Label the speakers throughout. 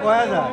Speaker 1: কয়া যায়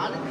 Speaker 2: ஆளுங்க